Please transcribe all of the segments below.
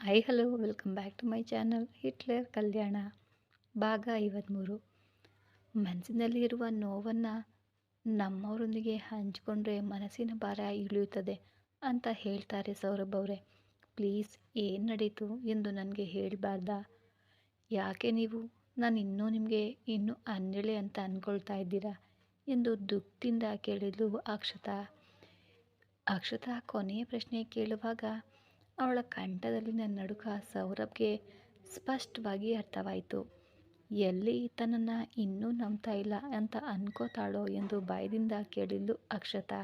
Hi hello welcome back to my channel Hitler Kalyana ಭಾಗ ಐವತ್ತ್ಮೂರು ಮನಸ್ಸಿನಲ್ಲಿರುವ ನೋವನ್ನು ನಮ್ಮವರೊಂದಿಗೆ ಹಂಚಿಕೊಂಡ್ರೆ ಮನಸ್ಸಿನ ಭಾರ ಇಳಿಯುತ್ತದೆ ಅಂತ ಹೇಳ್ತಾರೆ ಸೌರಭ್ ಅವರೇ. ಪ್ಲೀಸ್ ಏನು ನಡೀತು ಎಂದು ನನಗೆ ಹೇಳಬಾರ್ದ? ಯಾಕೆ ನೀವು? ನಾನು ಇನ್ನೂ ನಿಮಗೆ ಇನ್ನೂ ಅನ್ನೇಳೆ ಅಂತ ಅಂದ್ಕೊಳ್ತಾ ಇದ್ದೀರಾ? ಎಂದು ದುಃಖದಿಂದ ಕೇಳಿದ್ಲು ಅಕ್ಷತಾ. ಅಕ್ಷತಾ ಕೊನೆಯ ಪ್ರಶ್ನೆ ಕೇಳುವಾಗ ಅವಳ ಕಂಠದಲ್ಲಿನ ನಡುಕ ಸೌರಭ್ಗೆ ಸ್ಪಷ್ಟವಾಗಿ ಅರ್ಥವಾಯಿತು. ಎಲ್ಲಿ ತನ್ನನ್ನು ಇನ್ನೂ ನಂಬ್ತಾ ಇಲ್ಲ ಅಂತ ಅನ್ಕೋತಾಳೋ ಎಂದು ಭಯದಿಂದ ಕೇಳಿದ್ಲು ಅಕ್ಷತಾ.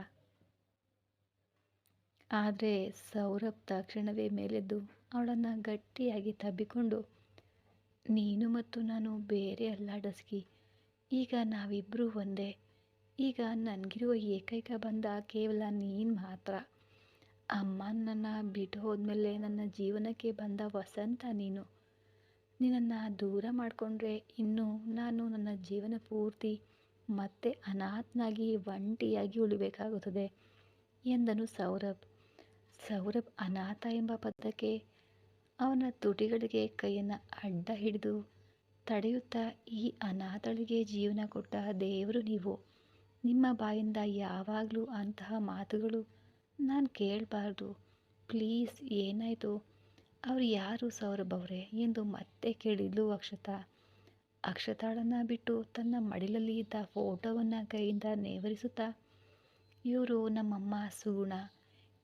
ಆದರೆ ಸೌರಭ್ ತಕ್ಷಣವೇ ಮೇಲೆದ್ದು ಅವಳನ್ನು ಗಟ್ಟಿಯಾಗಿ ತಬ್ಬಿಕೊಂಡು, ನೀನು ಮತ್ತು ನಾನು ಬೇರೆ ಅಲ್ಲ ಡಸ್ಕಿ, ಈಗ ನಾವಿಬ್ಬರೂ ಒಂದೇ, ಈಗ ನನಗಿರುವ ಏಕೈಕ ಬಂದ ಕೇವಲ ನೀನು ಮಾತ್ರ. ಅಮ್ಮ ನನ್ನ ಬಿಟ್ಟು ಹೋದ್ಮೇಲೆ ನನ್ನ ಜೀವನಕ್ಕೆ ಬಂದ ವಸಂತ ನೀನು. ನಿನ್ನನ್ನು ದೂರ ಮಾಡಿಕೊಂಡ್ರೆ ಇನ್ನು ನಾನು ನನ್ನ ಜೀವನ ಪೂರ್ತಿ ಮತ್ತೆ ಅನಾಥನಾಗಿ ಒಂಟಿಯಾಗಿ ಉಳಿಬೇಕಾಗುತ್ತದೆ ಎಂದನು ಸೌರಭ್. ಸೌರಭ್ ಅನಾಥ ಎಂಬ ಪದಕ್ಕೆ ಅವನ ತುಟಿಗಳಿಗೆ ಕೈಯನ್ನು ಅಡ್ಡ ಹಿಡಿದು ತಡೆಯುತ್ತಾ, ಈ ಅನಾಥಳಿಗೆ ಜೀವನ ಕೊಟ್ಟ ದೇವರು ನೀವು. ನಿಮ್ಮ ಬಾಯಿಂದ ಯಾವಾಗಲೂ ಅಂತಹ ಮಾತುಗಳು ನಾನು ಕೇಳಬಾರ್ದು. ಪ್ಲೀಸ್, ಏನಾಯಿತು? ಅವ್ರು ಯಾರು ಸೌರಭ್ ಅವರೇ ಎಂದು ಮತ್ತೆ ಕೇಳಿದ್ಲು ಅಕ್ಷತಾ. ಅಕ್ಷತಾಳನ್ನು ಬಿಟ್ಟು ತನ್ನ ಮಡಿಲಲ್ಲಿ ಇದ್ದ ಫೋಟೋವನ್ನು ಕೈಯಿಂದ ನೇವರಿಸುತ್ತಾ, ಇವರು ನಮ್ಮಮ್ಮ ಸುಗುಣ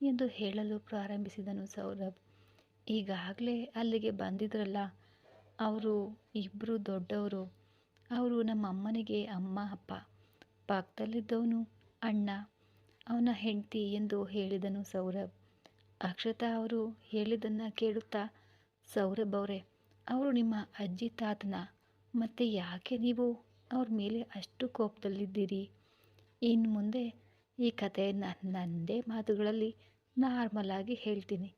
ಎಂದು ಹೇಳಲು ಪ್ರಾರಂಭಿಸಿದನು ಸೌರಭ್. ಈಗಾಗಲೇ ಅಲ್ಲಿಗೆ ಬಂದಿದ್ರಲ್ಲ, ಅವರು ಇಬ್ಬರು ದೊಡ್ಡವರು. ಅವರು ನಮ್ಮ ಅಮ್ಮನಿಗೆ ಅಮ್ಮ, ಅಪ್ಪ. ಪಕ್ಕದಲ್ಲಿದ್ದವನು ಅಣ್ಣ. ಅವನ ಹೆಂಡತಿ ಎಂದು ಹೇಳಿದನು ಸೌರಭ್. ಅಕ್ಷತಾ ಅವರು ಹೇಳಿದ್ದನ್ನು ಕೇಳುತ್ತಾ, ಸೌರಭ್ ಅವರೇ, ಅವರು ನಿಮ್ಮ ಅಜ್ಜಿ ತಾತನ? ಮತ್ತೆ ಯಾಕೆ ನೀವು ಅವ್ರ ಮೇಲೆ ಅಷ್ಟು ಕೋಪದಲ್ಲಿದ್ದೀರಿ? ಇನ್ನು ಮುಂದೆ ಈ ಕಥೆಯನ್ನು ನನ್ನದೇ ಮಾತುಗಳಲ್ಲಿ ನಾರ್ಮಲಾಗಿ ಹೇಳ್ತೀನಿ.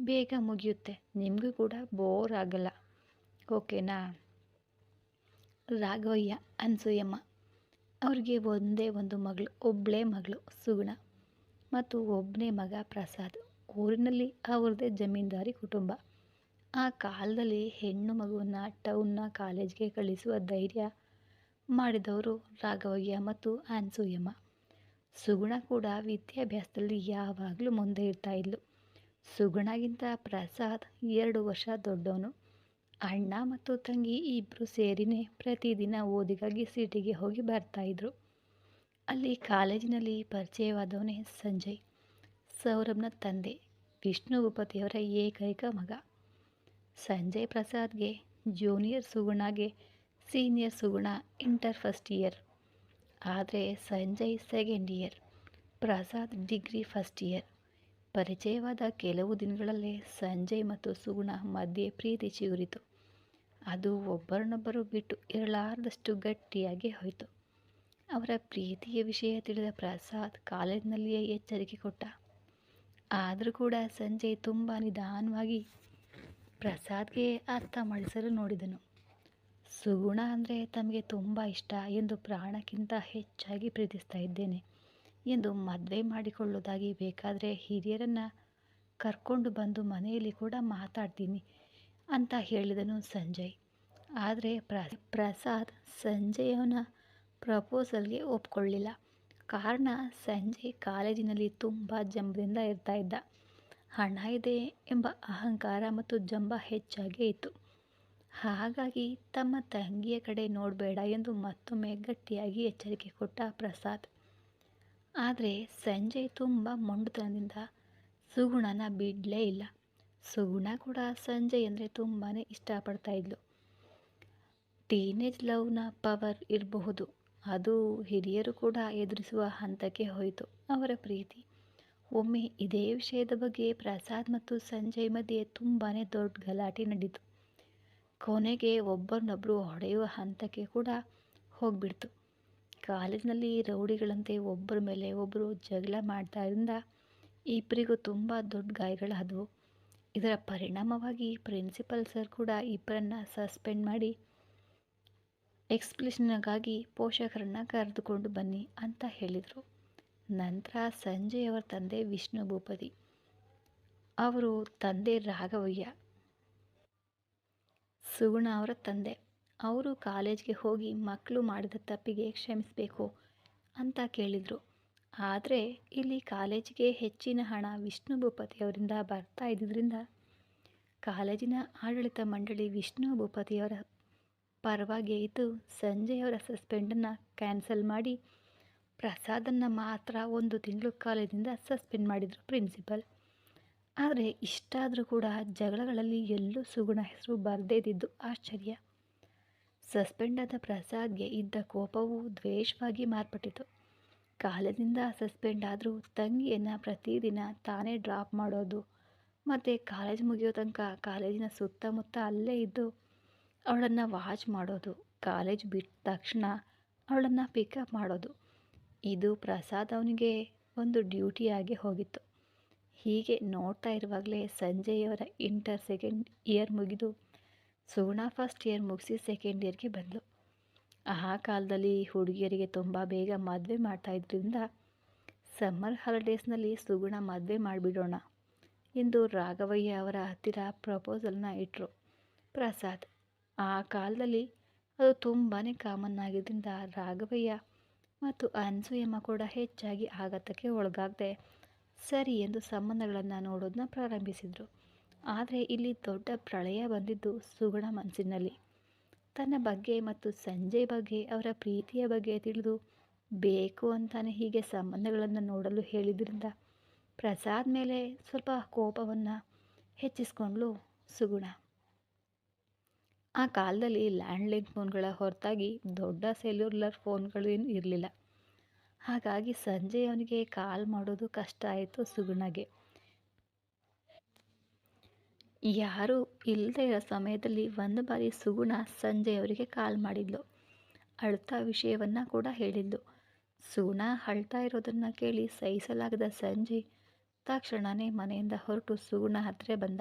ಬೇಗ ಮುಗಿಯುತ್ತೆ, ನಿಮಗೂ ಕೂಡ ಬೋರ್ ಆಗಲ್ಲ. ಓಕೆನಾ? ರಾಘವಯ್ಯ, ಅನ್ಸೂಯಮ್ಮ ಅವ್ರಿಗೆ ಒಂದೇ ಒಂದು ಮಗಳು ಒಬ್ಬಳೇ ಮಗಳು ಸುಗುಣ ಮತ್ತು ಒಬ್ಬನೇ ಮಗ ಪ್ರಸಾದ್. ಊರಿನಲ್ಲಿ ಅವ್ರದ್ದೇ ಜಮೀನ್ದಾರಿ ಕುಟುಂಬ. ಆ ಕಾಲದಲ್ಲಿ ಹೆಣ್ಣು ಮಗುವನ್ನು ಟೌನ್ನ ಕಾಲೇಜ್ಗೆ ಕಳಿಸುವ ಧೈರ್ಯ ಮಾಡಿದವರು ರಾಘವಯ್ಯ ಮತ್ತು ಆನ್ಸೂಯಮ್ಮ ಸುಗುಣ ಕೂಡ ವಿದ್ಯಾಭ್ಯಾಸದಲ್ಲಿ ಯಾವಾಗಲೂ ಮುಂದೆ ಇರ್ತಾ ಇದ್ಲು. ಸುಗುಣಗಿಂತ ಪ್ರಸಾದ್ ಎರಡು ವರ್ಷ ದೊಡ್ಡವನು. ಅಣ್ಣ ಮತ್ತು ತಂಗಿ ಇಬ್ಬರು ಸೇರಿನೇ ಪ್ರತಿದಿನ ಓದಿಗಾಗಿ ಸಿಟಿಗೆ ಹೋಗಿ ಬರ್ತಾಯಿದ್ರು ಅಲ್ಲಿ ಕಾಲೇಜಿನಲ್ಲಿ ಪರಿಚಯವಾದವನೇ ಸಂಜಯ್, ಸೌರಭ್ನ ತಂದೆ, ವಿಷ್ಣು ಭೂಪತಿಯವರ ಏಕೈಕ ಮಗ. ಸಂಜಯ್ ಪ್ರಸಾದ್ಗೆ junior ಸುಗುಣಗೆ senior Suguna inter first year ಆದರೆ Sanjay second year Prasad degree first year ಪರಿಚಯವಾದ ಕೆಲವು ದಿನಗಳಲ್ಲೇ ಸಂಜಯ್ ಮತ್ತು ಸುಗುಣ ಮಧ್ಯೆ ಪ್ರೀತಿ ಚಿಗುರಿತು. ಅದು ಒಬ್ಬರನ್ನೊಬ್ಬರು ಬಿಟ್ಟು ಇರಲಾರದಷ್ಟು ಗಟ್ಟಿಯಾಗಿ ಹೋಯಿತು. ಅವರ ಪ್ರೀತಿಯ ವಿಷಯ ತಿಳಿದ ಪ್ರಸಾದ್ ಕಾಲೇಜ್ನಲ್ಲಿಯೇ ಎಚ್ಚರಿಕೆ ಕೊಟ್ಟ. ಆದರೂ ಕೂಡ ಸಂಜಯ್ ತುಂಬ ನಿಧಾನವಾಗಿ ಪ್ರಸಾದ್ಗೆ ಅರ್ಥ ಮಾಡಿಸಲು ನೋಡಿದನು. ಸುಗುಣ ಅಂದರೆ ತಮಗೆ ತುಂಬ ಇಷ್ಟ ಎಂದು ಪ್ರಾಣಕ್ಕಿಂತ ಹೆಚ್ಚಾಗಿ ಪ್ರೀತಿಸ್ತಾ ಇದ್ದೇನೆ ಎಂದು ಮದುವೆ ಮಾಡಿಕೊಳ್ಳೋದಾಗಿ ಬೇಕಾದರೆ ಹಿರಿಯರನ್ನು ಕರ್ಕೊಂಡು ಬಂದು ಮನೆಯಲ್ಲಿ ಕೂಡ ಮಾತಾಡ್ತೀನಿ. ಅಂತ ಹೇಳಿದನು ಸಂಜಯ್. ಆದರೆ ಪ್ರ, ಪ್ರಸಾದ್ ಸಂಜಯವನ ಪ್ರಪೋಸಲ್ಗೆ ಒಪ್ಕೊಳ್ಳಿಲ್ಲ. ಕಾರಣ ಸಂಜಯ್ ಕಾಲೇಜಿನಲ್ಲಿ ತುಂಬ ಜಂಬದಿಂದ ಇದ್ದ. ಹಣ ಇದೆ ಎಂಬ ಅಹಂಕಾರ ಮತ್ತು ಜಂಬ ಹೆಚ್ಚಾಗೇ ಇತ್ತು. ಹಾಗಾಗಿ ತಮ್ಮ ತಂಗಿಯ ಕಡೆ ನೋಡಬೇಡ ಎಂದು ಮತ್ತೊಮ್ಮೆ ಗಟ್ಟಿಯಾಗಿ ಎಚ್ಚರಿಕೆ ಕೊಟ್ಟ ಪ್ರಸಾದ್. ಆದರೆ ಸಂಜಯ್ ತುಂಬ ಮೊಂಡುತನದಿಂದ ಸುಗುಣನ ಬಿಡಲೇ ಇಲ್ಲ. ಸುಗುಣ ಕೂಡ ಸಂಜಯ್ ಅಂದರೆ ತುಂಬಾ ಇಷ್ಟಪಡ್ತಾ ಇದ್ಲು. ಟೀನೇಜ್ ಲವ್ನ ಪವರ್ ಇರಬಹುದು. ಅದು ಹಿರಿಯರು ಕೂಡ ಎದುರಿಸುವ ಹಂತಕ್ಕೆ ಹೋಯಿತು. ಅವರ ಪ್ರೀತಿ. ಒಮ್ಮೆ ಇದೇ ವಿಷಯದ ಬಗ್ಗೆ ಪ್ರಸಾದ್ ಮತ್ತು ಸಂಜಯ್ ಮಧ್ಯೆ ತುಂಬಾ ದೊಡ್ಡ ಗಲಾಟೆ ನಡೀತು. ಕೊನೆಗೆ ಒಬ್ಬರನ್ನೊಬ್ಬರು ಹೊಡೆಯುವ ಹಂತಕ್ಕೆ ಕೂಡ ಹೋಗ್ಬಿಡ್ತು. ಕಾಲೇಜಿನಲ್ಲಿ ರೌಡಿಗಳಂತೆ ಒಬ್ಬರ ಮೇಲೆ ಒಬ್ಬರು ಜಗಳ ಮಾಡ್ತಾ ಇದ್ದ ಇಬ್ಬರಿಗೂ ತುಂಬ ದೊಡ್ಡ ಗಾಯಗಳಾದವು. ಇದರ ಪರಿಣಾಮವಾಗಿ ಪ್ರಿನ್ಸಿಪಲ್ ಸರ್ ಕೂಡ ಇಬ್ಬರನ್ನ ಸಸ್ಪೆಂಡ್ ಮಾಡಿ ಎಕ್ಸ್ಪ್ಲೇಷನ್ಗಾಗಿ ಪೋಷಕರನ್ನು ಕರೆದುಕೊಂಡು ಬನ್ನಿ ಅಂತ ಹೇಳಿದರು. ನಂತರ ಸಂಜೆಯವರ ತಂದೆ ವಿಷ್ಣು ಭೂಪತಿ ಅವರು ತಂದೆ ರಾಘವಯ್ಯ, ಸುಗುಣ ಅವರ ತಂದೆ. ಅವರು ಕಾಲೇಜ್ಗೆ ಹೋಗಿ ಮಕ್ಕಳು ಮಾಡಿದ ತಪ್ಪಿಗೆ ಕ್ಷಮಿಸಬೇಕು ಅಂತ ಕೇಳಿದರು. ಆದರೆ ಇಲ್ಲಿ ಕಾಲೇಜಿಗೆ ಹೆಚ್ಚಿನ ಹಣ ವಿಷ್ಣು ಭೂಪತಿಯವರಿಂದ ಬರ್ತಾ ಇದ್ದಿದ್ದರಿಂದ ಕಾಲೇಜಿನ ಆಡಳಿತ ಮಂಡಳಿ ವಿಷ್ಣು ಭೂಪತಿಯವರ ಪರವಾಗಿ ಇದ್ದು ಸಂಜೆಯವರ ಸಸ್ಪೆಂಡನ್ನು ಕ್ಯಾನ್ಸಲ್ ಮಾಡಿ ಪ್ರಸಾದನ್ನು ಮಾತ್ರ ಒಂದು ತಿಂಗಳು ಕಾಲೇಜಿಂದ ಸಸ್ಪೆಂಡ್ ಮಾಡಿದರು ಪ್ರಿನ್ಸಿಪಲ್. ಆದರೆ ಇಷ್ಟಾದರೂ ಕೂಡ ಜಗಳಗಳಲ್ಲಿ ಎಲ್ಲೂ ಸುಗುಣ ಹೆಸರು ಬರದೇ ಇದ್ದಿದ್ದು ಆಶ್ಚರ್ಯ. ಸಸ್ಪೆಂಡ್ ಆದ ಪ್ರಸಾದ್ಗೆ ಇದ್ದ ಕೋಪವು ದ್ವೇಷವಾಗಿ ಮಾರ್ಪಟ್ಟಿತು ಕಾಲೇಜಿಂದ ಸಸ್ಪೆಂಡ್ ಆದರೂ ತಂಗಿಯನ್ನು ಪ್ರತಿದಿನ ತಾನೇ ಡ್ರಾಪ್ ಮಾಡೋದು. ಮತ್ತು ಕಾಲೇಜ್ ಮುಗಿಯೋ ತನಕ ಕಾಲೇಜಿನ ಸುತ್ತಮುತ್ತ ಅಲ್ಲೇ ಇದ್ದು ಅವಳನ್ನು ವಾಚ್ ಮಾಡೋದು, ಕಾಲೇಜ್ ಬಿಟ್ಟ ತಕ್ಷಣ ಅವಳನ್ನು ಪಿಕಪ್ ಮಾಡೋದು. ಇದು ಪ್ರಸಾದ್ ಅವನಿಗೆ ಒಂದು ಡ್ಯೂಟಿಯಾಗಿ ಹೋಗಿತ್ತು. ಹೀಗೆ ನೋಡ್ತಾ ಇರುವಾಗಲೇ ಸಂಜೆಯವರ ಇಂಟರ್ ಸೆಕೆಂಡ್ ಇಯರ್ ಮುಗಿದು ಸುಗುಣ ಫಸ್ಟ್ ಇಯರ್ ಮುಗಿಸಿ ಸೆಕೆಂಡ್ ಇಯರ್ಗೆ ಬಂದಳು ಆ ಕಾಲದಲ್ಲಿ ಹುಡುಗಿಯರಿಗೆ ತುಂಬ ಬೇಗ ಮದುವೆ ಮಾಡ್ತಾ ಇದ್ರಿಂದ ಸಮ್ಮರ್ ಹಾಲಿಡೇಸ್ನಲ್ಲಿ ಸುಗುಣ ಮದುವೆ ಮಾಡಿಬಿಡೋಣ ಎಂದು ರಾಘವಯ್ಯ ಅವರ ಹತ್ತಿರ ಪ್ರಪೋಸಲ್ನ ಇಟ್ಟರು ಪ್ರಸಾದ್, ಆ ಕಾಲದಲ್ಲಿ ಅದು ತುಂಬಾ ಕಾಮನ್ ಆಗಿದ್ದರಿಂದ ರಾಘವಯ್ಯ ಮತ್ತು ಅನ್ಸೂಯಮ್ಮ ಕೂಡ ಹೆಚ್ಚಾಗಿ ಆಘಾತಕ್ಕೆ ಒಳಗಾಗದೆ ಸರಿ ಎಂದು ಸಂಬಂಧಗಳನ್ನು ನೋಡೋದನ್ನ ಪ್ರಾರಂಭಿಸಿದರು. ಆದರೆ ಇಲ್ಲಿ ದೊಡ್ಡ ಪ್ರಳಯ ಬಂದಿದ್ದು ಸುಗುಣ ಮನಸ್ಸಿನಲ್ಲಿ ತನ್ನ ಬಗ್ಗೆ ಮತ್ತು ಸಂಜಯ್ ಬಗ್ಗೆ, ಅವರ ಪ್ರೀತಿಯ ಬಗ್ಗೆ ತಿಳಿದು ಬೇಕು ಅಂತಾನೆ ಹೀಗೆ ಸಂಬಂಧಗಳನ್ನು ನೋಡಲು ಹೇಳಿದ್ರಿಂದ ಪ್ರಸಾದ್ ಮೇಲೆ ಸ್ವಲ್ಪ ಕೋಪವನ್ನು ಹೆಚ್ಚಿಸ್ಕೊಂಡ್ಲು ಸುಗುಣ. ಆ ಕಾಲದಲ್ಲಿ ಲ್ಯಾಂಡ್ಲೈನ್ ಫೋನ್ಗಳ ಹೊರತಾಗಿ ದೊಡ್ಡ ಸೆಲ್ಯುಲರ್ ಫೋನ್ಗಳು ಏನು ಇರಲಿಲ್ಲ. ಹಾಗಾಗಿ ಸಂಜೆ ಅವನಿಗೆ ಕಾಲ್ ಮಾಡೋದು ಕಷ್ಟ ಆಯಿತು ಸುಗುಣಗೆ. ಯಾರೂ ಇಲ್ಲದೆ ಇರೋ ಸಮಯದಲ್ಲಿ ಒಂದು ಬಾರಿ ಸುಗುಣ ಸಂಜೆಯವರಿಗೆ ಕಾಲ್ ಮಾಡಿದ್ಲು. ಅಳ್ತಾ ವಿಷಯವನ್ನು ಕೂಡ ಹೇಳಿದ್ಲು. ಸುಗುಣ ಅಳ್ತಾ ಇರೋದನ್ನು ಕೇಳಿ ಸಹಿಸಲಾಗದ ಸಂಜೆ ತಕ್ಷಣವೇ ಮನೆಯಿಂದ ಹೊರಟು ಸುಗುಣ ಹತ್ತಿರ ಬಂದ.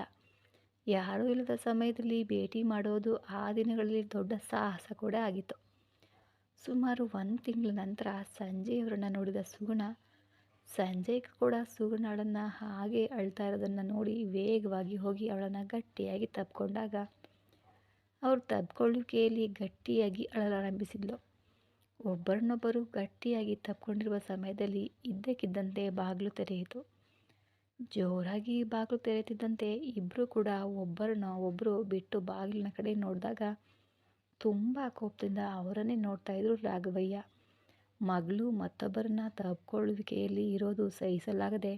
ಯಾರೂ ಇಲ್ಲದ ಸಮಯದಲ್ಲಿ ಭೇಟಿ ಮಾಡೋದು ಆ ದಿನಗಳಲ್ಲಿ ದೊಡ್ಡ ಸಾಹಸ ಕೂಡ ಆಗಿತ್ತು. ಸುಮಾರು ಒಂದು ತಿಂಗಳ ನಂತರ ಸಂಜೆಯವರನ್ನು ನೋಡಿದ ಸುಗುಣ ಸಂಜೆ ಕೂಡ ಸುಗುಣಳನ್ನು ಹಾಗೆ ಅಳ್ತಾ ಇರೋದನ್ನು ನೋಡಿ ವೇಗವಾಗಿ ಹೋಗಿ ಅವಳನ್ನು ಗಟ್ಟಿಯಾಗಿ ತಬ್ಕೊಂಡಾಗ ಅವರು ತಬ್ಕೊಳ್ಳುವಿಕೆಯಲ್ಲಿ ಗಟ್ಟಿಯಾಗಿ ಅಳಲಾರಂಭಿಸಿದ್ಲು. ಒಬ್ಬರನ್ನೊಬ್ಬರು ಗಟ್ಟಿಯಾಗಿ ತಬ್ಕೊಂಡಿರುವ ಸಮಯದಲ್ಲಿ ಇದ್ದಕ್ಕಿದ್ದಂತೆ ಬಾಗಿಲು ತೆರೆಯಿತು. ಜೋರಾಗಿ ಬಾಗಿಲು ತೆರೆಯುತ್ತಿದ್ದಂತೆ ಇಬ್ಬರು ಕೂಡ ಒಬ್ಬರನ್ನ ಒಬ್ಬರು ಬಿಟ್ಟು ಬಾಗಿಲಿನ ಕಡೆ ನೋಡಿದಾಗ ತುಂಬ ಕೋಪದಿಂದ ಅವರನ್ನೇ ನೋಡ್ತಾಯಿದ್ರು ರಾಘವಯ್ಯ. ಮಗಳು ಮತ್ತೊಬ್ಬರನ್ನ ತಪ್ಕೊಳ್ಳುವಿಕೆಯಲ್ಲಿ ಇರೋದು ಸಹಿಸಲಾಗದೆ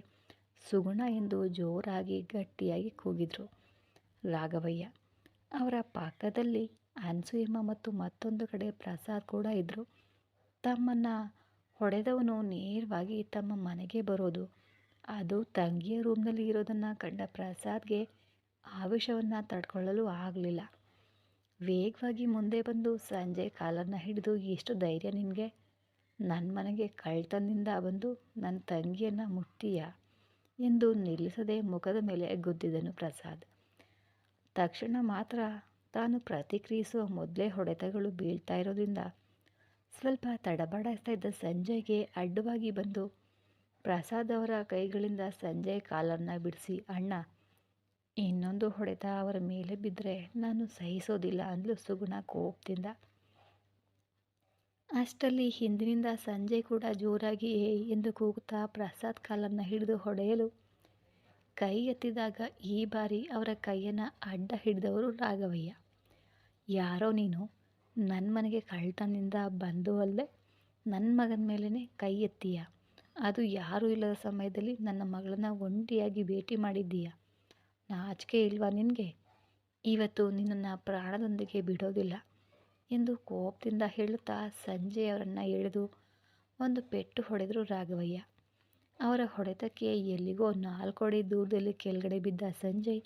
ಸುಗುಣ ಎಂದು ಜೋರಾಗಿ ಗಟ್ಟಿಯಾಗಿ ಕೂಗಿದ್ರು ರಾಘವಯ್ಯ. ಅವರ ಪಕ್ಕದಲ್ಲಿ ಅನ್ಸೂಯಮ್ಮ ಮತ್ತು ಮತ್ತೊಂದು ಕಡೆ ಪ್ರಸಾದ್ ಕೂಡ ಇದ್ದರು ತಮ್ಮನ್ನು ಹೊಡೆದವನು ನೇರವಾಗಿ ತಮ್ಮ ಮನೆಗೆ ಬರೋದು. ಅದು ತಂಗಿಯ ರೂಮ್ನಲ್ಲಿ ಇರೋದನ್ನು ಕಂಡ ಪ್ರಸಾದ್ಗೆ ಆವೇಶವನ್ನು ತಡ್ಕೊಳ್ಳಲು ಆಗಲಿಲ್ಲ. ವೇಗವಾಗಿ ಮುಂದೆ ಬಂದು ಸಂಜೆ ಕಾಲನ್ನು ಹಿಡಿದು ಎಷ್ಟು ಧೈರ್ಯ ನಿನಗೆ? ನನ್ನ ಮನೆಗೆ ಕಳ್ತನದಿಂದ ಬಂದು ನನ್ನ ತಂಗಿಯನ್ನು ಮುಟ್ಟಿಯ ಎಂದು ನಿಲ್ಲಿಸದೆ ಮುಖದ ಮೇಲೆ ಗುದ್ದಿದನು ಪ್ರಸಾದ್. ತಕ್ಷಣ ಮಾತ್ರ ತಾನು ಪ್ರತಿಕ್ರಿಯಿಸುವ ಮೊದಲೇ ಹೊಡೆತಗಳು ಬೀಳ್ತಾ ಇರೋದ್ರಿಂದ ಸ್ವಲ್ಪ ತಡಬಡಾಯಿಸ್ತಾ ಇದ್ದ ಸಂಜಯ್ಗೆ ಅಡ್ಡವಾಗಿ ಬಂದು, ಪ್ರಸಾದ್ ಅವರ ಕೈಗಳಿಂದ ಸಂಜಯ್ ಕಾಲನ್ನು ಬಿಡಿಸಿ, ಅಣ್ಣ, ಇನ್ನೊಂದು ಹೊಡೆತ ಅವರ ಮೇಲೆ ಬಿದ್ದರೆ ನಾನು ಸಹಿಸೋದಿಲ್ಲ ಅಂದಲು ಸುಗುಣ ಕೋಪದಿಂದ. ಅಷ್ಟರಲ್ಲಿ ಹಿಂದಿನಿಂದ ಸಂಜೆ ಕೂಡ ಜೋರಾಗಿ ಎಂದು ಕೂಗುತ್ತಾ ಪ್ರಸಾದ್ ಕಾಲನ್ನು ಹಿಡಿದು ಹೊಡೆಯಲು ಕೈ ಎತ್ತಿದಾಗ ಈ ಬಾರಿ ಅವರ ಕೈಯನ್ನು ಅಡ್ಡ ಹಿಡಿದವರು ರಾಘವಯ್ಯ. ಯಾರೋ ನೀನು? ನನ್ನ ಮನೆಗೆ ಕಳ್ತನಿಂದ ಬಂದು ಅಲ್ಲದೆ ನನ್ನ ಮಗನ ಮೇಲೇ ಕೈ ಎತ್ತೀಯ? ಅದು ಯಾರೂ ಇಲ್ಲದ ಸಮಯದಲ್ಲಿ ನನ್ನ ಮಗಳನ್ನ ಒಂಟಿಯಾಗಿ ಭೇಟಿ ಮಾಡಿದ್ದೀಯ? ನಾಚಿಕೆ ಇಲ್ವಾ ನಿನಗೆ? ಇವತ್ತು ನಿನ್ನನ್ನು ಪ್ರಾಣದೊಂದಿಗೆ ಬಿಡೋದಿಲ್ಲ. ಎಂದು ಕೋಪದಿಂದ ಹೇಳುತ್ತಾ ಸಂಜೆಯವರನ್ನು ಎಳೆದು ಒಂದು ಪೆಟ್ಟು ಹೊಡೆದರು ರಾಘವಯ್ಯ. ಅವರ ಹೊಡೆತಕ್ಕೆ ಎಲ್ಲಿಗೋ ನಾಲ್ಕೊಡೆ ದೂರದಲ್ಲಿ ಕೆಳಗಡೆ ಬಿದ್ದ ಸಂಜಯ್,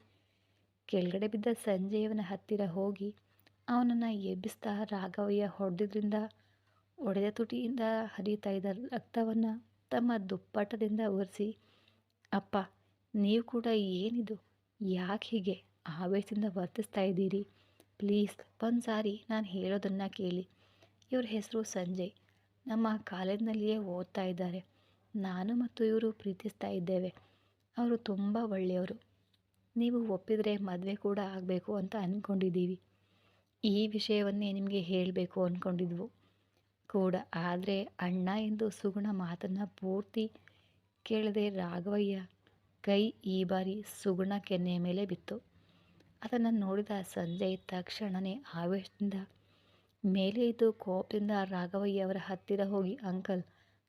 ಕೆಳಗಡೆ ಬಿದ್ದ ಸಂಜೆಯವನ ಹತ್ತಿರ ಹೋಗಿ ಅವನನ್ನು ಎಬ್ಬಿಸ್ತಾ ರಾಘವಯ್ಯ ಹೊಡೆದಿದ್ರಿಂದ ಒಡೆದ ತುಟಿಯಿಂದ ಹರಿತಾ ಇದ್ದ ರಕ್ತವನ್ನು ತಮ್ಮ ದುಪ್ಪಟದಿಂದ ಒರೆಸಿ, ಅಪ್ಪ, ನೀವು ಕೂಡ ಏನಿದು? ಯಾಕೆ ಹೀಗೆ? ಆವೇಶದಿಂದ ವರ್ತಿಸ್ತಾ ಇದ್ದೀರಿ? ಪ್ಲೀಸ್ ಒಂದು ಸಾರಿ ನಾನು ಹೇಳೋದನ್ನು ಕೇಳಿ. ಇವ್ರ ಹೆಸರು ಸಂಜಯ್. ನಮ್ಮ ಕಾಲೇಜ್ನಲ್ಲಿಯೇ ಓದ್ತಾ ಇದ್ದಾರೆ. ನಾನು ಮತ್ತು ಇವರು ಪ್ರೀತಿಸ್ತಾ ಇದ್ದೇವೆ. ಅವರು ತುಂಬ ಒಳ್ಳೆಯವರು. ನೀವು ಒಪ್ಪಿದರೆ ಮದುವೆ ಕೂಡ ಆಗಬೇಕು ಅಂತ ಅಂದ್ಕೊಂಡಿದ್ದೀವಿ ಈ ವಿಷಯವನ್ನೇ ನಿಮಗೆ ಹೇಳಬೇಕು ಅಂದ್ಕೊಂಡಿದ್ವು ಕೂಡ ಆದರೆ ಅಣ್ಣ ಎಂದು ಸುಗುಣ ಮಾತನ್ನು ಪೂರ್ತಿ ಕೇಳದೆ ರಾಘವಯ್ಯ ಕೈ ಈ ಬಾರಿ ಸುಗುಣ ಕೆನ್ನೆಯ ಮೇಲೆ ಬಿತ್ತು. ಅದನ್ನು ನೋಡಿದ ಸಂಜಯ್ ತಕ್ಷಣವೇ ಆವೇಶದಿಂದ ಮೇಲೆ ಇದ್ದು ಕೋಪದಿಂದ ರಾಘವಯ್ಯವರ ಹತ್ತಿರ ಹೋಗಿ, ಅಂಕಲ್,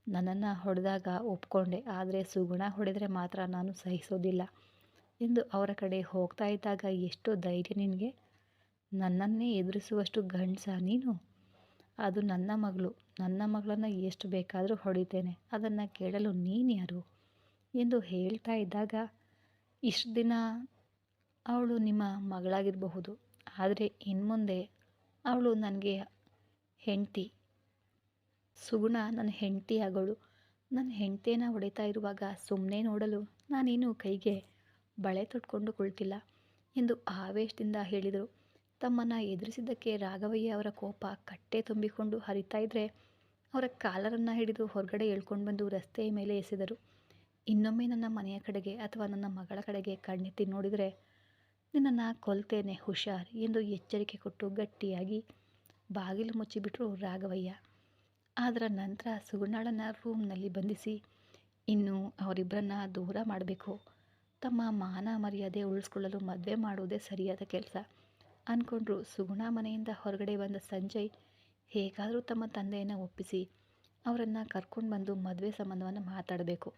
ನನ್ನನ್ನು ಹೊಡೆದಾಗ ಒಪ್ಕೊಂಡೆ, ಆದರೆ ಸುಗುಣ ಹೊಡೆದರೆ ಮಾತ್ರ ನಾನು ಸಹಿಸೋದಿಲ್ಲ ಎಂದು ಅವರ ಕಡೆ ಹೋಗ್ತಾ ಇದ್ದಾಗ, ಎಷ್ಟು ಧೈರ್ಯ ನಿನಗೆ. ನನ್ನನ್ನೇ ಎದುರಿಸುವಷ್ಟು ಗಂಡಸ ನೀನು? ಅದು ನನ್ನ ಮಗಳು. ನನ್ನ ಮಗಳನ್ನು ಎಷ್ಟು ಬೇಕಾದರೂ ಹೊಡಿತೇನೆ. ಅದನ್ನು ಕೇಳಲು ನೀನು ಯಾರು? ಎಂದು ಹೇಳ್ತಾ ಇದ್ದಾಗ, ಇಷ್ಟು ದಿನ ಅವಳು ನಿಮ್ಮ ಮಗಳಾಗಿರಬಹುದು. ಆದರೆ ಇನ್ಮುಂದೆ ಅವಳು ನನಗೆ ಹೆಂಡತಿ. ಸುಗುಣ ನನ್ನ ಹೆಂಡತಿ ಆಗೋಳು. ನನ್ನ ಹೆಂಡತಿಯನ್ನು ಹೊಡಿತಾ ಇರುವಾಗ ಸುಮ್ಮನೆ ನೋಡಲು ನಾನೇನು ಕೈಗೆ ಬಳೆ ತೊಟ್ಕೊಂಡು ಕುಳಿತಿಲ್ಲ ಎಂದು ಆವೇಶದಿಂದ ಹೇಳಿದರು. ತಮ್ಮನ್ನು ಎದುರಿಸಿದ್ದಕ್ಕೆ ರಾಘವಯ್ಯ ಅವರ ಕೋಪ ಕಟ್ಟೆ ತುಂಬಿಕೊಂಡು ಹರಿತಾ ಇದ್ದರೆ ಅವರ ಕಾಲರನ್ನು ಹಿಡಿದು ಹೊರಗಡೆ ಎಳ್ಕೊಂಡು ಬಂದು ರಸ್ತೆಯ ಮೇಲೆ ಎಸೆದರು. ಇನ್ನೊಮ್ಮೆ ನನ್ನ ಮನೆಯ ಕಡೆಗೆ ಅಥವಾ ನನ್ನ ಮಗಳ ಕಡೆಗೆ ಕಣ್ಣೆತ್ತಿ ನೋಡಿದರೆ ನಿನ್ನನ್ನು ಕೊಲ್ತೇನೆ, ಹುಷಾರ್. ಎಂದು ಎಚ್ಚರಿಕೆ ಕೊಟ್ಟು ಗಟ್ಟಿಯಾಗಿ ಬಾಗಿಲು ಮುಚ್ಚಿಬಿಟ್ರು ರಾಘವಯ್ಯ. ಅದರ ನಂತರ ಸುಗುಣಾಳನ ರೂಮ್ನಲ್ಲಿ ಬಂಧಿಸಿ, ಇನ್ನು ಅವರಿಬ್ಬರನ್ನ ದೂರ ಮಾಡಬೇಕು. ತಮ್ಮ ಮಾನ ಮರ್ಯಾದೆ ಉಳಿಸ್ಕೊಳ್ಳಲು ಮದುವೆ ಮಾಡುವುದೇ ಸರಿಯಾದ ಕೆಲಸ. ಅಂದ್ಕೊಂಡ್ರು ಸುಗುಣ ಮನೆಯಿಂದ ಹೊರಗಡೆ ಬಂದ ಸಂಜಯ್ ಹೇಗಾದರೂ ತಮ್ಮ ತಂದೆಯನ್ನು ಒಪ್ಪಿಸಿ, ಅವರನ್ನು ಕರ್ಕೊಂಡು ಬಂದು ಮದುವೆ ಸಂಬಂಧವನ್ನು ಮಾತಾಡಬೇಕು.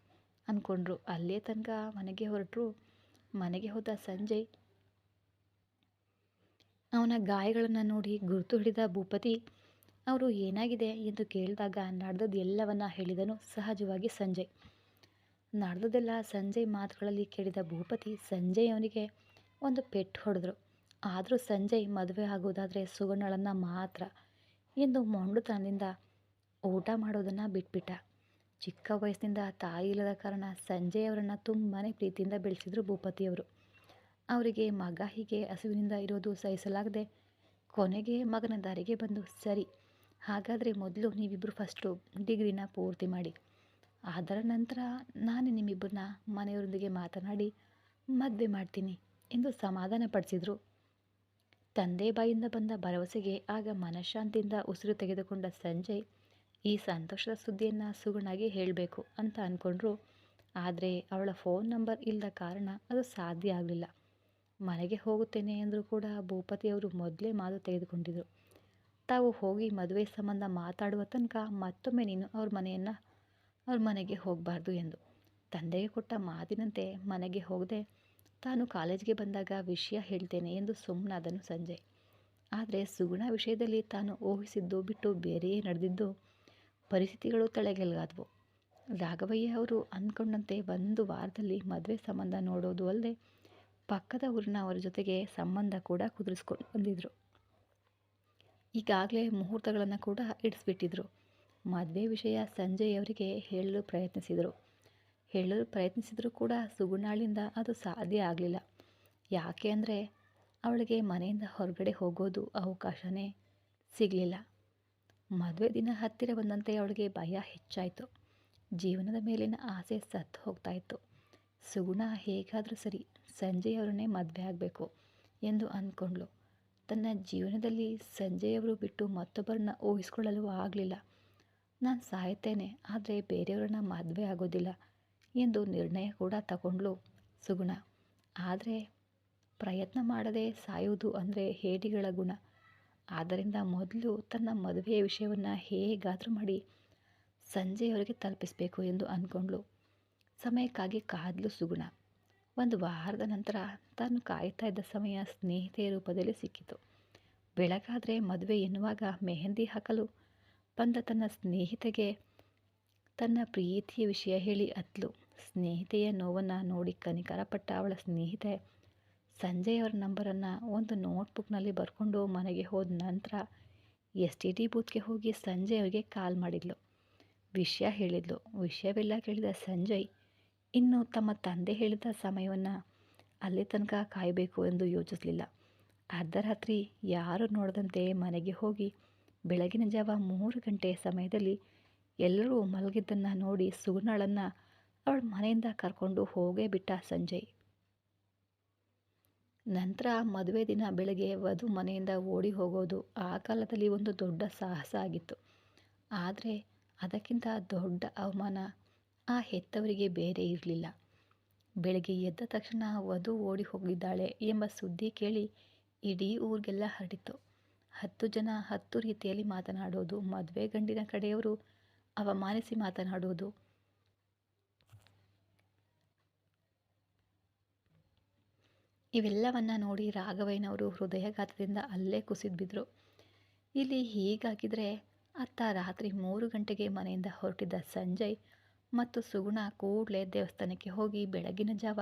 ಅಂದ್ಕೊಂಡ್ರು ಅಲ್ಲೇ ತನಕ ಮನೆಗೆ ಹೊರಟರು. ಮನೆಗೆ ಹೋದ ಸಂಜಯ್ ಅವನ ಗಾಯಗಳನ್ನು ನೋಡಿ ಗುರುತು ಹಿಡಿದ ಭೂಪತಿ, ಅವರು ಏನಾಗಿದೆ? ಎಂದು ಕೇಳಿದಾಗ ನಡೆದದ್ದು ಎಲ್ಲವನ್ನ ಹೇಳಿದನು ಸಹಜವಾಗಿ ಸಂಜಯ್. ನಡೆದದೆಲ್ಲ ಸಂಜಯ್ ಮಾತುಗಳಲ್ಲಿ ಕೇಳಿದ ಭೂಪತಿ ಸಂಜಯ್ ಅವನಿಗೆ ಒಂದು ಪೆಟ್ಟು ಹೊಡೆದ್ರು. ಆದರೂ ಸಂಜಯ್ ಮದುವೆ ಆಗೋದಾದರೆ ಸುಗಣ್ಣಳನ್ನು ಮಾತ್ರ ಎಂದು ಮೊಂಡುತನದಿಂದ ಊಟ ಮಾಡೋದನ್ನು ಬಿಟ್ಬಿಟ್ಟ. ಚಿಕ್ಕ ವಯಸ್ಸಿನಿಂದ ತಾಯಿ ಇಲ್ಲದ ಕಾರಣ ಸಂಜಯ್ ಅವರನ್ನು ತುಂಬಾ ಪ್ರೀತಿಯಿಂದ ಬೆಳೆಸಿದ್ರು ಭೂಪತಿಯವರು. ಅವರಿಗೆ ಮಗ ಹೀಗೆ ಹಸುವಿನಿಂದ ಇರೋದು ಸಹಿಸಲಾಗದೆ ಕೊನೆಗೆ ಮಗನ ದಾರಿಗೆ ಬಂದು, ಸರಿ, ಹಾಗಾದರೆ ಮೊದಲು ನೀವಿಬ್ಬರು ಫಸ್ಟು ಡಿಗ್ರಿನ ಪೂರ್ತಿ ಮಾಡಿ. ಅದರ ನಂತರ ನಾನು ನಿಮ್ಮಿಬ್ಬರನ್ನ ಮನೆಯವರೊಂದಿಗೆ ಮಾತನಾಡಿ ಮದುವೆ ಮಾಡ್ತೀನಿ ಎಂದು ಸಮಾಧಾನ ಪಡಿಸಿದರು. ತಂದೆ ಬಾಯಿಂದ ಬಂದ ಭರವಸೆಗೆ ಆಗ ಮನಃಶಾಂತಿಯಿಂದ ಉಸಿರು ತೆಗೆದುಕೊಂಡ ಸಂಜಯ್ ಈ ಸಂತೋಷದ ಸುದ್ದಿಯನ್ನು ಸುಗುಣಾಗಿ ಹೇಳಬೇಕು ಅಂತ ಅಂದ್ಕೊಂಡ್ರು ಆದರೆ ಅವಳ ಫೋನ್ ನಂಬರ್ ಇಲ್ಲದ ಕಾರಣ ಅದು ಸಾಧ್ಯ ಆಗಲಿಲ್ಲ. ಮನೆಗೆ ಹೋಗುತ್ತೇನೆ ಅಂದರೂ ಕೂಡ ಭೂಪತಿಯವರು ಮೊದಲೇ ಮಾತು ತೆಗೆದುಕೊಂಡಿದ್ದರು ತಾವು ಹೋಗಿ ಮದುವೆ ಸಂಬಂಧ ಮಾತಾಡುವ ತನಕ ಮತ್ತೊಮ್ಮೆ ನೀನು ಅವ್ರ ಮನೆಯನ್ನು, ಅವ್ರ ಮನೆಗೆ ಹೋಗಬಾರ್ದು ಎಂದು. ತಂದೆಗೆ ಕೊಟ್ಟ ಮಾತಿನಂತೆ ಮನೆಗೆ ಹೋಗದೆ ತಾನು ಕಾಲೇಜ್ಗೆ ಬಂದಾಗ ವಿಷಯ ಹೇಳ್ತೇನೆ ಎಂದು ಸುಮ್ಮನಾದನು ಸಂಜಯ್. ಆದರೆ ಸುಗುಣ ವಿಷಯದಲ್ಲಿ ತಾನು ಊಹಿಸಿದ್ದು ಬಿಟ್ಟು ಬೇರೆಯೇ ನಡೆದಿದ್ದು ಪರಿಸ್ಥಿತಿಗಳು ತಳೆಗೆಲ್ಗಾದವು ರಾಘವಯ್ಯ ಅವರು ಅಂದ್ಕೊಂಡಂತೆ ಒಂದು ವಾರದಲ್ಲಿ ಮದುವೆ ಸಂಬಂಧ ನೋಡೋದು ಅಲ್ಲದೆ ಪಕ್ಕದ ಊರಿನ ಅವರ ಜೊತೆಗೆ ಸಂಬಂಧ ಕೂಡ ಕುದುರಿಸ್ಕೊಂಡು ಬಂದಿದ್ದರು ಈಗಾಗಲೇ ಮುಹೂರ್ತಗಳನ್ನು ಕೂಡ ಇಡಿಸ್ಬಿಟ್ಟಿದ್ರು. ಮದುವೆ ವಿಷಯ ಸಂಜಯ್ ಅವರಿಗೆ ಹೇಳಲು ಪ್ರಯತ್ನಿಸಿದರು. ಹೇಳಲು ಪ್ರಯತ್ನಿಸಿದರೂ ಕೂಡ ಸುಗುಣಾಳಿಂದ ಅದು ಸಾಧ್ಯ ಆಗಲಿಲ್ಲ. ಯಾಕೆ ಅಂದರೆ ಅವಳಿಗೆ ಮನೆಯಿಂದ ಹೊರಗಡೆ ಹೋಗೋದು ಅವಕಾಶವೇ ಸಿಗಲಿಲ್ಲ. ಮದುವೆ ದಿನ ಹತ್ತಿರ ಬಂದಂತೆ ಅವಳಿಗೆ ಭಯ ಹೆಚ್ಚಾಯಿತು. ಜೀವನದ ಮೇಲಿನ ಆಸೆ ಸತ್ತು ಹೋಗ್ತಾ ಇತ್ತು. ಸುಗುಣ ಹೇಗಾದರೂ ಸರಿ ಸಂಜಯ್ ಅವರನ್ನೇ ಮದುವೆ ಆಗಬೇಕು ಎಂದು ಅಂದ್ಕೊಂಡ್ಳು ತನ್ನ ಜೀವನದಲ್ಲಿ ಸಂಜೆಯವರು ಬಿಟ್ಟು ಮತ್ತೊಬ್ಬರನ್ನ ಊಹಿಸ್ಕೊಳ್ಳಲು ಆಗಲಿಲ್ಲ. ನಾನು ಸಾಯ್ತೇನೆ, ಆದರೆ ಬೇರೆಯವರನ್ನ ಮದುವೆ ಆಗೋದಿಲ್ಲ ಎಂದು ನಿರ್ಣಯ ಕೂಡ ತಗೊಂಡ್ಳು ಸುಗುಣ. ಆದರೆ ಪ್ರಯತ್ನ ಮಾಡದೆ ಸಾಯುವುದು ಅಂದರೆ ಹೇಡಿಗಳ ಗುಣ. ಆದ್ದರಿಂದ ಮೊದಲು ತನ್ನ ಮದುವೆಯ ವಿಷಯವನ್ನು ಹೇಗಾದರೂ ಮಾಡಿ ಸಂಜೆಯವರಿಗೆ ತಲುಪಿಸಬೇಕು ಎಂದು ಅಂದ್ಕೊಂಡ್ಳು ಸಮಯಕ್ಕಾಗಿ ಕಾದ್ಲು ಸುಗುಣ. ಒಂದು ವಾರದ ನಂತರ ತಾನು ಕಾಯ್ತಾ ಇದ್ದ ಸಮಯ ಸ್ನೇಹಿತೆಯ ರೂಪದಲ್ಲಿ ಸಿಕ್ಕಿತು. ಬೆಳಗಾದರೆ ಮದುವೆ ಎನ್ನುವಾಗ ಮೆಹಂದಿ ಹಾಕಲು ಬಂದ ತನ್ನ ಸ್ನೇಹಿತೆಗೆ ತನ್ನ ಪ್ರೀತಿಯ ವಿಷಯ ಹೇಳಿ ಅತ್ಲು ಸ್ನೇಹಿತೆಯ ನೋವನ್ನು ನೋಡಿ ಕನಿಕರಪಟ್ಟ ಅವಳ ಸ್ನೇಹಿತೆ ಸಂಜಯ್ ಅವರ ನಂಬರನ್ನು ಒಂದು ನೋಟ್ಬುಕ್ನಲ್ಲಿ ಬರ್ಕೊಂಡು ಮನೆಗೆ ಹೋದ ನಂತರ ಎಸ್ ಟಿ ಡಿ ಬೂತ್ಗೆ ಹೋಗಿ ಸಂಜಯ್ ಅವರಿಗೆ ಕಾಲ್ ಮಾಡಿದ್ಲು. ವಿಷಯ ಹೇಳಿದ್ಲು. ವಿಷಯವೆಲ್ಲ ಕೇಳಿದ ಸಂಜಯ್ ಇನ್ನು ತಮ್ಮ ತಂದೆ ಹೇಳಿದ ಸಮಯವನ್ನು ಅಲ್ಲಿ ತನಕ ಕಾಯಬೇಕು ಎಂದು ಯೋಚಿಸಲಿಲ್ಲ. ಅರ್ಧರಾತ್ರಿ ಯಾರು ನೋಡದಂತೆ ಮನೆಗೆ ಹೋಗಿ ಬೆಳಗಿನ ಜಾವ ಮೂರು ಗಂಟೆ ಸಮಯದಲ್ಲಿ ಎಲ್ಲರೂ ಮಲಗಿದ್ದನ್ನು ನೋಡಿ ಸುಗುಣಳನ್ನು ಅವಳ ಮನೆಯಿಂದ ಕರ್ಕೊಂಡು ಹೋಗೇ ಬಿಟ್ಟ ಸಂಜಯ್. ನಂತರ ಮದುವೆ ದಿನ ಬೆಳಗ್ಗೆ ವಧು ಮನೆಯಿಂದ ಓಡಿ ಹೋಗೋದು ಆ ಕಾಲದಲ್ಲಿ ಒಂದು ದೊಡ್ಡ ಸಾಹಸ ಆಗಿತ್ತು. ಆದರೆ ಅದಕ್ಕಿಂತ ದೊಡ್ಡ ಅವಮಾನ ಆ ಹೆತ್ತವರಿಗೆ ಬೇರೆ ಇರಲಿಲ್ಲ. ಬೆಳಗ್ಗೆ ಎದ್ದ ತಕ್ಷಣ ವಧು ಓಡಿ ಹೋಗಿದ್ದಾಳೆ ಎಂಬ ಸುದ್ದಿ ಕೇಳಿ ಇಡೀ ಊರಿಗೆಲ್ಲ ಹರಡಿತು ಹತ್ತು ಜನ ಹತ್ತು ರೀತಿಯಲ್ಲಿ ಮಾತನಾಡೋದು, ಮದುವೆ ಗಂಡಿನ ಕಡೆಯವರು ಅವಮಾನಿಸಿ ಮಾತನಾಡೋದು. ಇವೆಲ್ಲವನ್ನ ನೋಡಿ ರಾಘವಯ್ಯನವರು ಹೃದಯಘಾತದಿಂದ ಅಲ್ಲೇ ಕುಸಿದ್ಬಿದ್ರು. ಇಲ್ಲಿ ಹೀಗಾಗಿದ್ರೆ ಅತ್ತ ರಾತ್ರಿ ಮೂರು ಗಂಟೆಗೆ ಮನೆಯಿಂದ ಹೊರಟಿದ್ದ ಸಂಜಯ್ ಮತ್ತು ಸುಗುಣ ಕೂಡಲೇ ದೇವಸ್ಥಾನಕ್ಕೆ ಹೋಗಿ ಬೆಳಗಿನ ಜಾವ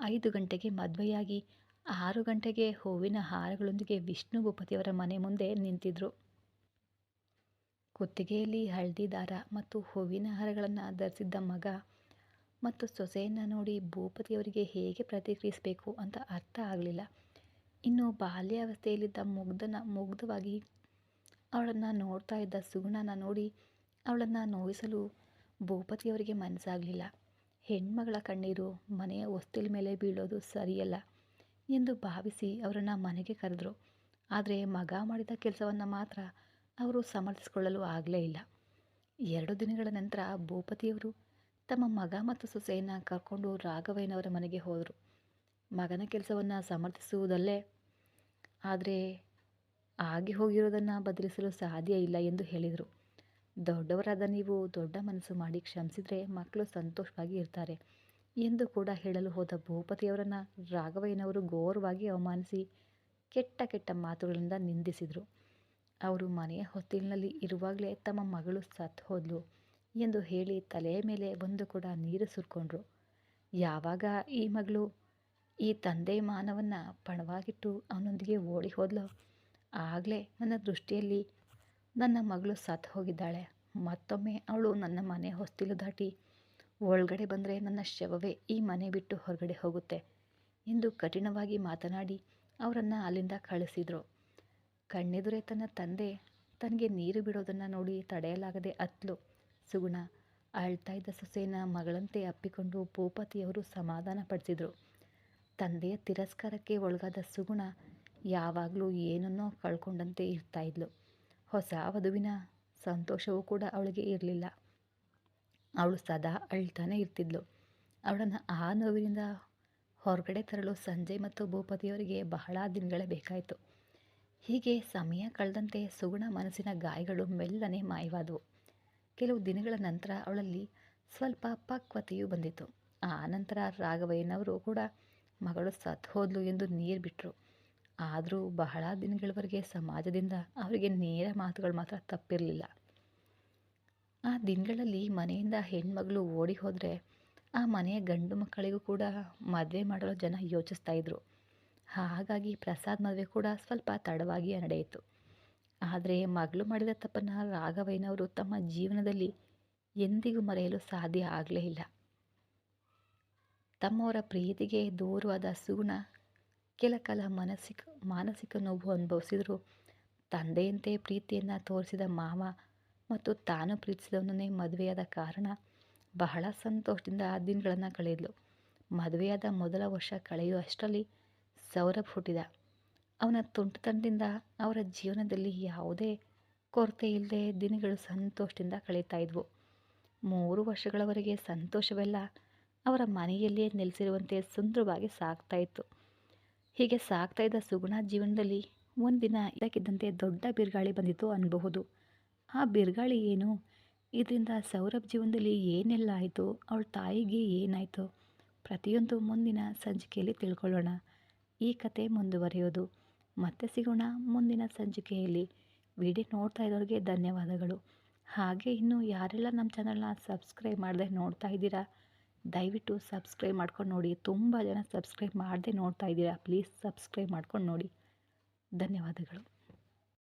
ಐದು ಗಂಟೆಗೆ ಮದುವೆಯಾಗಿ ಆರು ಗಂಟೆಗೆ ಹೂವಿನ ಹಾರಗಳೊಂದಿಗೆ ವಿಷ್ಣು ಭೂಪತಿಯವರ ಮನೆ ಮುಂದೆ ನಿಂತಿದ್ರು. ಕುತ್ತಿಗೆಯಲ್ಲಿ ಹಳದಿ ದಾರ ಮತ್ತು ಹೂವಿನ ಹಾರಗಳನ್ನು ಧರಿಸಿದ್ದ ಮಗ ಮತ್ತು ಸೊಸೆಯನ್ನು ನೋಡಿ ಭೂಪತಿಯವರಿಗೆ ಹೇಗೆ ಪ್ರತಿಕ್ರಿಯಿಸಬೇಕು ಅಂತ ಅರ್ಥ ಆಗಲಿಲ್ಲ. ಇನ್ನು ಬಾಲ್ಯಾವಸ್ಥೆಯಲ್ಲಿದ್ದ ಮುಗ್ಧನ ಮುಗ್ಧವಾಗಿ ಅವಳನ್ನು ನೋಡ್ತಾ ಇದ್ದ ಸುಗುಣನ ನೋಡಿ ಅವಳನ್ನು ನೋಯಿಸಲು ಭೂಪತಿಯವರಿಗೆ ಮನಸ್ಸಾಗಲಿಲ್ಲ. ಹೆಣ್ಮಗಳ ಕಣ್ಣೀರು ಮನೆಯ ಹೊಸ್ತಿಲ ಮೇಲೆ ಬೀಳೋದು ಸರಿಯಲ್ಲ ಎಂದು ಭಾವಿಸಿ ಅವರನ್ನು ಮನೆಗೆ ಕರೆದರು. ಆದರೆ ಮಗ ಮಾಡಿದ ಕೆಲಸವನ್ನು ಮಾತ್ರ ಅವರು ಸಮರ್ಥಿಸಿಕೊಳ್ಳಲು ಆಗಲೇ ಇಲ್ಲ. ಎರಡು ದಿನಗಳ ನಂತರ ಭೂಪತಿಯವರು ತಮ್ಮ ಮಗ ಮತ್ತು ಸೊಸೆಯನ್ನು ಕರ್ಕೊಂಡು ರಾಘವಯ್ಯನವರ ಮನೆಗೆ ಹೋದರು. ಮಗನ ಕೆಲಸವನ್ನು ಸಮರ್ಥಿಸುವುದಲ್ಲೇ, ಆದರೆ ಆಗಿ ಹೋಗಿರೋದನ್ನು ಬದಲಿಸಲು ಸಾಧ್ಯ ಇಲ್ಲ ಎಂದು ಹೇಳಿದರು. ದೊಡ್ಡವರಾದ ನೀವು ದೊಡ್ಡ ಮನಸ್ಸು ಮಾಡಿ ಕ್ಷಮಿಸಿದರೆ ಮಕ್ಕಳು ಸಂತೋಷವಾಗಿ ಇರ್ತಾರೆ. ಎಂದು ಕೂಡ ಹೇಳಲು ಹೋದ ಭೂಪತಿಯವರನ್ನು ರಾಘವಯ್ಯನವರು ಗೌರವವಾಗಿ ಅವಮಾನಿಸಿ ಕೆಟ್ಟ ಕೆಟ್ಟ ಮಾತುಗಳಿಂದ ನಿಂದಿಸಿದರು. ಅವರು ಮನೆಯ ಹೊತ್ತಿಲಿನಲ್ಲಿ ಇರುವಾಗಲೇ ತಮ್ಮ ಮಗಳು ಸತ್ತು ಹೋದ್ಲು ಎಂದು ಹೇಳಿ ತಲೆಯ ಮೇಲೆ ಒಂದು ಕೂಡ ನೀರು ಸುರ್ಕೊಂಡ್ರು. ಯಾವಾಗ ಈ ಮಗಳು ಈ ತಂದೆ ಮಾನವನ್ನು ಪಣವಾಗಿಟ್ಟು ಅವನೊಂದಿಗೆ ಓಡಿ ಹೋದ್ಲೋ? ಆಗಲೇ ನನ್ನ ದೃಷ್ಟಿಯಲ್ಲಿ ನನ್ನ ಮಗಳು ಸತ್ತು ಹೋಗಿದ್ದಾಳೆ. ಮತ್ತೊಮ್ಮೆ ಅವಳು ನನ್ನ ಮನೆ ಹೊಸ್ತಿಲು ದಾಟಿ ಒಳಗಡೆ ಬಂದರೆ ನನ್ನ ಶವವೇ ಈ ಮನೆ ಬಿಟ್ಟು ಹೊರಗಡೆ ಹೋಗುತ್ತೆ ಎಂದು ಕಠಿಣವಾಗಿ ಮಾತನಾಡಿ ಅವರನ್ನು ಅಲ್ಲಿಂದ ಕಳಿಸಿದರು. ಕಣ್ಣೆದುರೇ ತನ್ನ ತಂದೆ ತನಗೆ ನೀರು ಬಿಡೋದನ್ನು ನೋಡಿ ತಡೆಯಲಾಗದೆ ಅತ್ಲು, ಸುಗುಣ, ಅಳ್ತಾ ಇದ್ದ ಸೊಸೆಯನ್ನ ಮಗಳಂತೆ ಅಪ್ಪಿಕೊಂಡು ಭೂಪತಿಯವರು ಸಮಾಧಾನಪಡಿಸಿದರು ತಂದೆಯ ತಿರಸ್ಕಾರಕ್ಕೆ ಒಳಗಾದ ಸುಗುಣ ಯಾವಾಗಲೂ ಏನನ್ನೋ ಕಳ್ಕೊಂಡಂತೆ ಇರ್ತಾ ಇದ್ಲು. ಹೊಸ ವಧುವಿನ ಸಂತೋಷವೂ ಕೂಡ ಅವಳಿಗೆ ಇರಲಿಲ್ಲ. ಅವಳು ಸದಾ ಅಳ್ತಾನೆ ಇರ್ತಿದ್ಲು. ಅವಳನ್ನು ಆ ನೋವಿನಿಂದ ಹೊರಗಡೆ ತರಲು ಸಂಜಯ್ ಮತ್ತು ಭೂಪತಿಯವರಿಗೆ ಬಹಳ ದಿನಗಳೇ ಬೇಕಾಯಿತು. ಹೀಗೆ ಸಮಯ ಕಳೆದಂತೆ ಸುಗುಣ ಮನಸ್ಸಿನ ಗಾಯಗಳು ಮೆಲ್ಲನೆ ಮಾಯವಾದವು. ಕೆಲವು ದಿನಗಳ ನಂತರ ಅವಳಲ್ಲಿ ಸ್ವಲ್ಪ ಪಕ್ವತೆಯೂ ಬಂದಿತು ಆ ನಂತರ ರಾಘವಯ್ಯನವರು ಕೂಡ ಮಗಳು ಸತ್ತು ಹೋದ್ಲು ಎಂದು ನೀರು ಬಿಟ್ಟರು ಆದರೂ ಬಹಳ ದಿನಗಳವರೆಗೆ ಸಮಾಜದಿಂದ ಅವರಿಗೆ ನೇರ ಮಾತುಗಳು ಮಾತ್ರ ತಪ್ಪಿರಲಿಲ್ಲ. ಆ ದಿನಗಳಲ್ಲಿ ಮನೆಯಿಂದ ಹೆಣ್ಮಗಳು ಓಡಿ ಹೋದರೆ ಆ ಮನೆಯ ಗಂಡು ಮಕ್ಕಳಿಗೂ ಕೂಡ ಮದುವೆ ಮಾಡಲು ಜನ ಯೋಚಿಸ್ತಾ ಇದ್ರು. ಹಾಗಾಗಿ ಪ್ರಸಾದ್ ಮದುವೆ ಕೂಡ ಸ್ವಲ್ಪ ತಡವಾಗಿ ನಡೆಯಿತು. ಆದರೆ ಮಗಳು ಮಾಡಿದ ತಪ್ಪನ್ನು ರಾಘವಯ್ಯನವರು ತಮ್ಮ ಜೀವನದಲ್ಲಿ ಎಂದಿಗೂ ಮರೆಯಲು ಸಾಧ್ಯ ಆಗಲೇ ಇಲ್ಲ. ತಮ್ಮವರ ಪ್ರೀತಿಗೆ ದೂರವಾದ ಸುಗುಣ ಕೆಲ ಕಾಲ ಮಾನಸಿಕ ಮಾನಸಿಕ ನೋವು ಅನುಭವಿಸಿದರೂ. ತಂದೆಯಂತೆ ಪ್ರೀತಿಯನ್ನು ತೋರಿಸಿದ ಮಾವ ಮತ್ತು ತಾನು ಪ್ರೀತಿಸಿದವನನ್ನೇ ಮದುವೆಯಾದ ಕಾರಣ ಬಹಳ ಸಂತೋಷದಿಂದ ಆ ದಿನಗಳನ್ನು ಕಳೆಯಲು ಮದುವೆಯಾದ ಮೊದಲ ವರ್ಷ ಕಳೆಯುವಷ್ಟರಲ್ಲಿ ಸೌರಭ್ ಹುಟ್ಟಿದ. ಅವನ ತುಂಟತನದಿಂದ ಅವರ ಜೀವನದಲ್ಲಿ ಯಾವುದೇ ಕೊರತೆ ಇಲ್ಲದೆ ದಿನಗಳು ಸಂತೋಷದಿಂದ ಕಳೀತಾ ಇದ್ವು. ಮೂರು ವರ್ಷಗಳವರೆಗೆ ಸಂತೋಷವೆಲ್ಲ ಅವರ ಮನೆಯಲ್ಲಿಯೇ ನೆಲೆಸಿರುವಂತೆ ಸುಂದರವಾಗಿ ಸಾಗ್ತಾ ಹೀಗೆ ಸಾಗ್ತಾ ಇದ್ದ ಸುಗುಣ ಜೀವನದಲ್ಲಿ ಒಂದಿನ ಇದಕ್ಕಿದ್ದಂತೆ ದೊಡ್ಡ ಬಿರುಗಾಳಿ ಬಂದಿತ್ತು ಅನ್ನಬಹುದು ಆ ಬಿರುಗಾಳಿ ಏನು? ಇದರಿಂದ ಸೌರಭ್ ಜೀವನದಲ್ಲಿ ಏನೆಲ್ಲ ಆಯಿತು? ಅವಳ ತಾಯಿಗೆ ಏನಾಯಿತು? ಪ್ರತಿಯೊಂದು ಮುಂದಿನ ಸಂಚಿಕೆಯಲ್ಲಿ ತಿಳ್ಕೊಳ್ಳೋಣ. ಈ ಕತೆ ಮುಂದುವರಿಯೋದು. ಮತ್ತೆ ಸಿಗೋಣ ಮುಂದಿನ ಸಂಚಿಕೆಯಲ್ಲಿ. ವಿಡಿಯೋ ನೋಡ್ತಾ ಇರೋರಿಗೆ ಧನ್ಯವಾದಗಳು. ಹಾಗೆ ಇನ್ನು ಯಾರೆಲ್ಲ ನಮ್ಮ ಚಾನಲ್ನ ಸಬ್ಸ್ಕ್ರೈಬ್ ಮಾಡದೆ ನೋಡ್ತಾ ಇದ್ದೀರಾ? ದಯವಿಟ್ಟು ಸಬ್ಸ್ಕ್ರೈಬ್ ಮಾಡ್ಕೊಂಡು ನೋಡಿ. ತುಂಬ ಜನ ಸಬ್ಸ್ಕ್ರೈಬ್ ಮಾಡದೆ ನೋಡ್ತಾ ಇದ್ದೀರಾ. ಪ್ಲೀಸ್ ಸಬ್ಸ್ಕ್ರೈಬ್ ಮಾಡ್ಕೊಂಡು ನೋಡಿ. ಧನ್ಯವಾದಗಳು.